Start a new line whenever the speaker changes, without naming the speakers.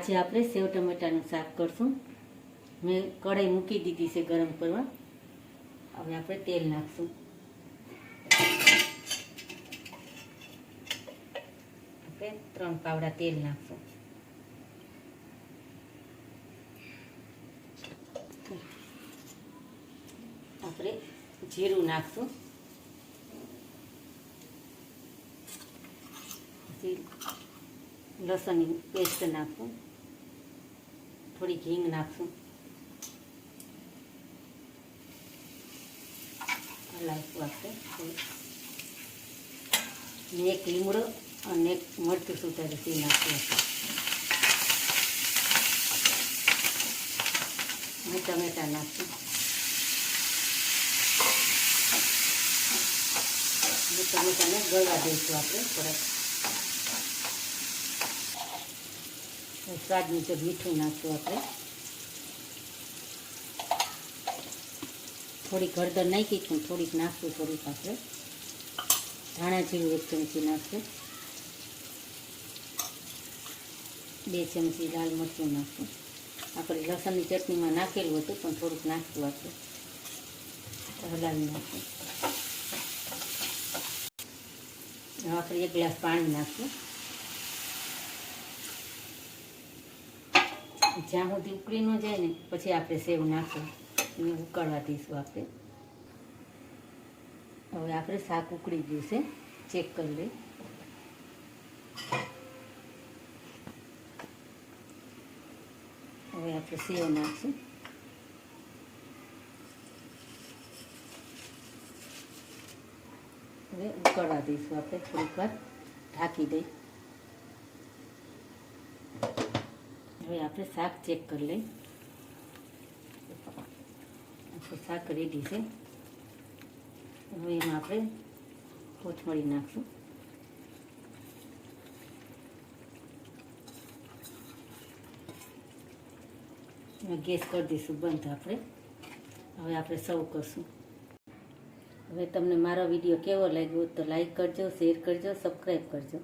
આજે આપણે સેવ ટમેટાનું શાક કરશું. મેં કઢાઈ મૂકી દીધી છે ગરમ કરવા. હવે આપણે તેલ નાખશું. આપણે ત્રણ પાવડા તેલ નાખશું. આપણે જીરું નાખશું. લસણની પેસ્ટ નાખશું. થોડી હિંગ નાખશું હલાવશું આપણે એક લીમડો અને એક મરચું સુધારી તે અને ટમેટા નાખશું ટમેટાને ગળવા દઈશું આપણે થોડાક. સ્વાદ મુજબ મીઠું નાખશું આપણે. થોડીક હળદર નાખી છું, થોડીક નાખશું, થોડીક આપણે. ધાણા જીરું એક ચમચી નાખશું. બે ચમચી લાલ મરચું નાખશું. આપણે લસણની ચટણીમાં નાખેલું હતું, પણ થોડુંક નાખશું આપણે. હલાવી નાખશું. આખરે એક ગ્લાસ પાણી નાખશું. જ્યાં સુધી ઉકળી ન જાય ને, પછી આપણે સેવ નાખશું એને ઉકળવા દઈશું આપણે. હવે આપણે શાક ઉકળી ગયું છે. ચેક કરી લઈએ. હવે આપણે સેવ નાખશું. હવે ઉકળવા દઈશું આપણે થોડીક વાર. ઢાંકી દઈ હવે આપણે શાક ચેક કરી આપણું શાક રેડી છે. હવે એમાં આપણે કોથમરી નાખશું. ગેસ કરી દઈશું બંધ આપણે. હવે આપણે સર્વ કરશું. હવે તમને મારો વીડિયો કેવો લાગ્યો તો લાઈક કરજો શેર કરજો સબસ્ક્રાઈબ કરજો.